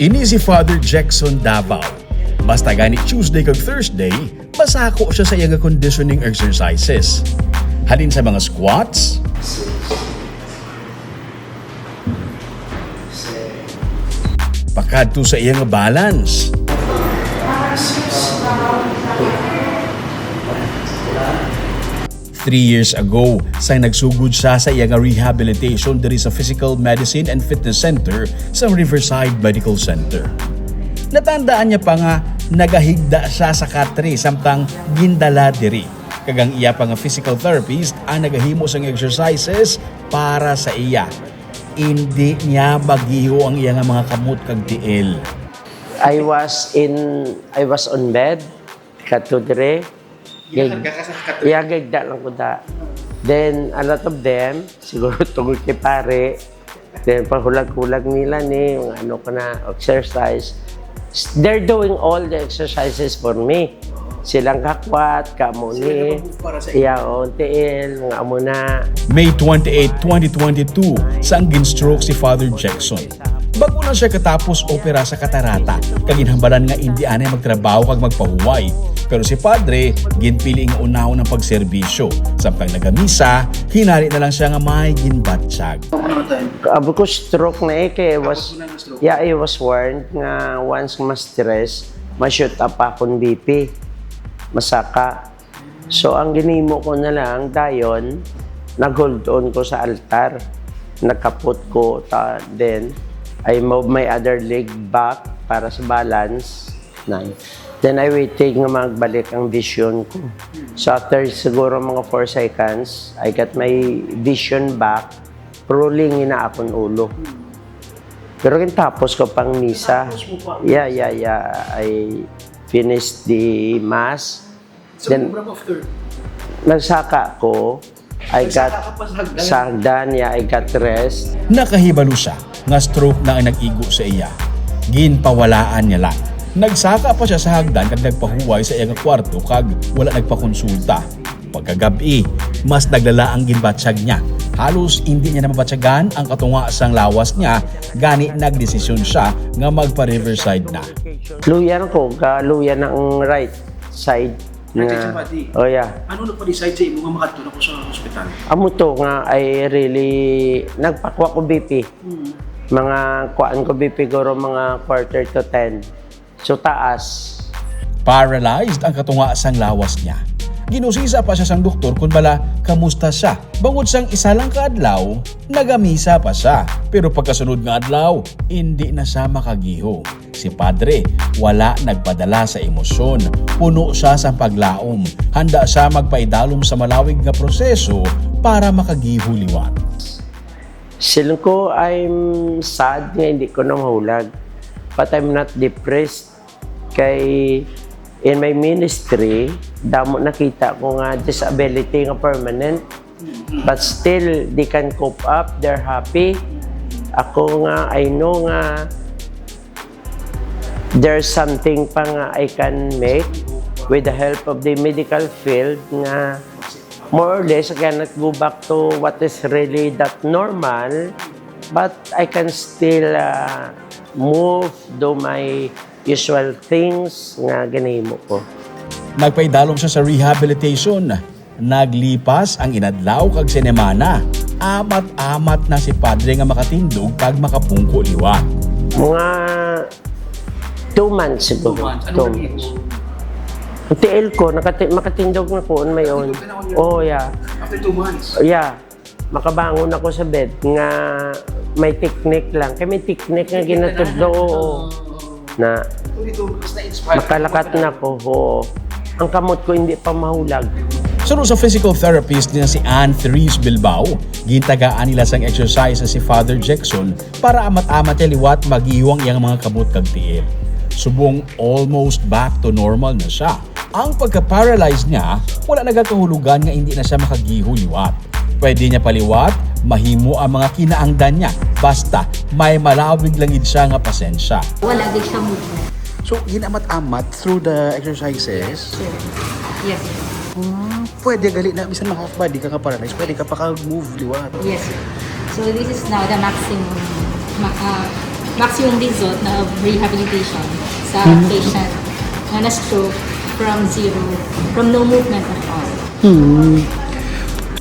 Ini si Father Jackson Davao. Basta gani Tuesday kag Thursday, masako siya sa iyang conditioning exercises. Halin sa mga squats, pakadto sa iyang balance, Three years ago, sa nagsugod siya sa iyang rehabilitation diri sa Physical Medicine and Fitness Center sa Riverside Medical Center. Natandaan niya pa nga nagahigda siya sa katre samtang gindala diri. Kagang iya pa nga physical therapist ang nagahimo sang exercises para sa iya. Hindi niya bagiho ang iya nga mga kamot kag tiil. I was in I was on bed. Gig- Yeah, gigda lang ko da. Then, a lot of them, siguro tungkol kay pare, then pahulag-hulag nila ni, yung ano ko na, exercise. They're doing all the exercises for me. Silang kakwat, kamo ni, iya, o, tiil, mga amo na. May 28, 2022, sang ginstroke si Father Jackson. Bago na siya katapos opera sa katarata, kaginhambalan nga hindi anay magtrabaho kag magpahuway. Pero si Padre, ginpili ang unaw ng pagserbisyo. Samtang nagamisa, hinari na lang siya nga may ginbatsyag. Abo ko stroke na eh, kaya was, yeah, I was warned nga once ma-stress, ma-shoot up akong BP, masaka. So, ang ginimo ko na lang, dayon, nag-hold on ko sa altar. Nakapot ko, ta, then, I move my other leg back para sa balance. Nine. Then I waited nga magbalik ang vision ko. So after siguro mga 4 seconds, I got my vision back. Rolling na akong ulo. Pero kin tapos ko pang misa. Yeah, yeah, yeah. I finished the mass. Then, nagsaka ko. I got sa hagdan, yeah, I got rest. Nakahibalo siya nga stroke na ang nag-igo sa iya. Ginpawalaan niya lang. Nagsaka pa siya sa hagdan kag nagpahuway sa iyang kwarto kag wala nagpakonsulta. Pagkagabi, mas naglala ang ginbatsyag niya. Halos hindi niya na ang katunga sang lawas niya, gani nagdesisyon siya nga magpa-riverside na. Luyan ko, galuyan ng right side. Right side Nga, oh yeah. Ano nagpa-decide sa imo nga makadto ko sa ospital? Amo to nga I really nagpakwa ko BP. Mga kuan ko BP guro mga quarter to 10. So taas. Paralyzed ang katunga sang lawas niya. Ginusisa pa siya sang doktor kung bala kamusta siya. Bangod sang isa lang kaadlaw, nagamisa pa siya. Pero pagkasunod nga adlaw, hindi na siya makagiho. Si Padre, wala nagpadala sa emosyon. Puno siya sa paglaom. Handa siya magpaidalom sa malawig nga proseso para makagiho liwat. Silong ko I'm sad nga hindi ko na mahulag. But I'm not depressed. Kay in my ministry, damo nakita ko nga disability nga permanent. But still, they can cope up. They're happy. Ako nga, I know nga there's something pa nga I can make with the help of the medical field nga more or less I cannot go back to what is really that normal but I can still uh, move do my usual things nga ganimo ko. Nagpaidalom siya sa rehabilitation. Naglipas ang inadlaw kag sinemana. Amat-amat na si Padre nga makatindog kag makapungko liwat. Mga two months siguro. Two months. Ano months. Ang tiil ko, nakati, makatindog na ko on my own. Oh, yeah. After two months. Yeah. Makabangon ako sa bed nga may technique lang. Kaya may technique nga ginatudlo. oo. Na makalakat na ko. Oo. Ang kamot ko hindi pa mahulag. Sunod sa physical therapist din si Ann Therese Bilbao, gintagaan nila sang exercise si Father Jackson para amat-amat niya liwat magiwang iyang mga kamot kag tiil. Subong almost back to normal na siya. Ang pagka-paralyze niya, wala nagakahulugan nga hindi na siya makagiho liwat. Pwede niya paliwat, mahimo ang mga kinaangdan niya Basta may malawig lang gid siya nga pasensya. Wala din siya movement. So, ginamat-amat through the exercises. Yes, sir. Hmm, pwede gali na, bisan mga half-body ka ka paralyzed, pwede ka pa ka-move liwat. Yes, sir. So this is now the maximum ma- uh, maximum result na of rehabilitation sa patient na na-stroke from zero, from no movement at all.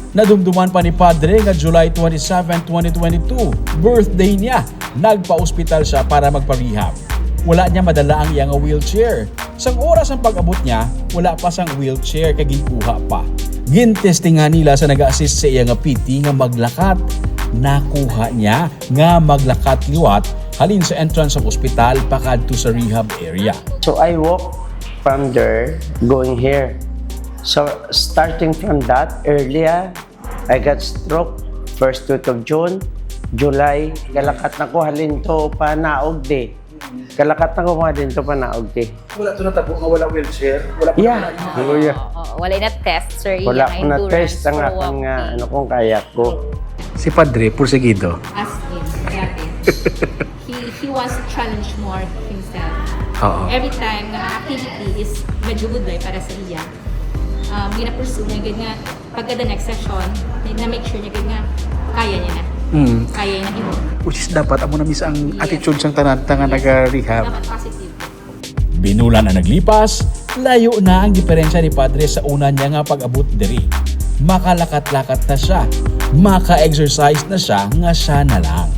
Nadumduman pa ni Padre nga July 27, 2022, birthday niya. Nagpa-ospital siya para magpa-rehab. Wala niya madala ang iyang wheelchair. Sang oras ang pag-abot niya, wala pa sang wheelchair kay ginkuha pa. Gintestingan nila sa nag-assist sa iya nga PT nga maglakat. Nakuha niya nga maglakat liwat halin sa entrance ng ospital pakadto sa rehab area. So I walk from there going here. So starting from that earlier, I got stroke first week of June, July, kalakat na ko halin to pa naog di. Kalakat na ko mga din to pa naog di. Wala to natabo nga wala wheelchair. Wala pa Yeah. Oh, yeah. Oo, wala na test, sir. Wala ko na test ang aking walking. ano kung kaya ko. Si Padre, pursegido. As in, he, he wants to challenge more himself. Oo. Every time nga activity is medyo good day para sa iya. Um, gina-pursue niya, ganyan, pagka the next session, na-make sure niya, ganyan, kaya niya na. Hmm. Kaya niya na i-work. Which is dapat, amo na mis ang Yes. attitude sang tanan nga naga-rehab. Dapat positive. Binulan na naglipas, layo na ang diferensya ni Padre sa una niya nga pag-abot diri. Makalakat-lakat na siya, maka-exercise na siya nga siya na lang.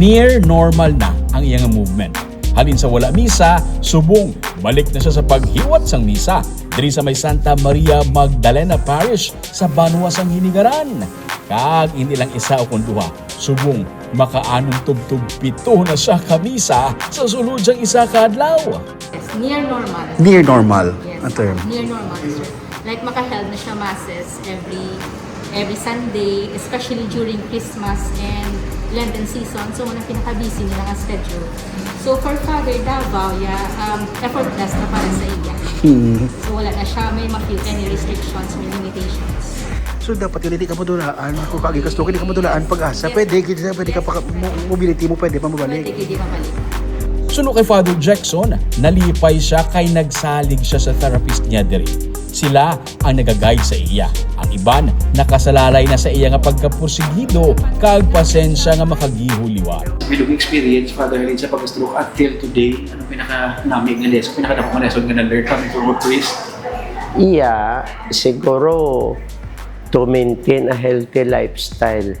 Near normal na ang iyang movement. Halin sa wala misa, subong, balik na siya sa paghiwat sang misa diri sa may Santa Maria Magdalena Parish sa Banwa sang Hinigaran. Kag hindi lang isa o kung duha, subong makaanong tubtub pito na siya kamisa sa sulod siyang isa ka adlaw. Yes, near normal. Near normal Yes, ang term. near normal, sir. Like makaheld na siya masses every every Sunday, especially during Christmas and Lenten season. So, muna pinaka-busy nila ang schedule. So, for Father Davao, yeah, um, effortless na para sa iya. Hmm. So, wala na siya may ma-feel any restrictions or limitations. So dapat yun, hindi ka madulaan. Kung kagigas to, hindi ka madulaan pag-asa. Pwede, hindi pwede ka pa, mo- mobility mo pwede pa Pwede mabalik. hindi mabalik. Suno kay Father Jackson, nalipay siya kay nagsalig siya sa therapist niya diri. Sila ang nagaguide sa iya. Ang iban, nakasalalay na sa iya nga pagkapursigido, kag pasensya nga makagihuliwat. Bilog experience, Father Helene, sa pag-stroke until today, ano pinaka-namig nga lesson, pinaka-dapong nga lesson nga na-learn coming from a priest? Iya, siguro to maintain a healthy lifestyle.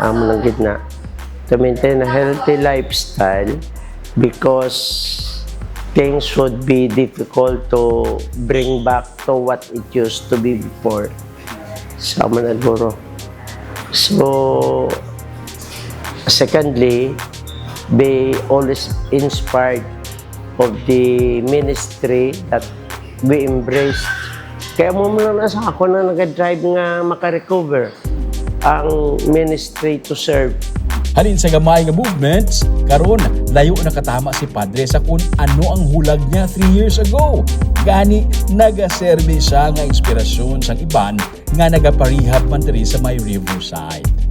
Amo lang gitna. To maintain a healthy lifestyle because things would be difficult to bring back to what it used to be before. Sama na guro. So, secondly, be always inspired of the ministry that we embraced. Kaya mo na sa ako na nag-drive nga makarecover ang ministry to serve. Halin sa gamay nga movements, karon layo na katama si Padre sa kung ano ang hulag niya 3 years ago. Gani nagaserve siya nga inspirasyon sang iban nga nagaparehab man diri sa may Riverside.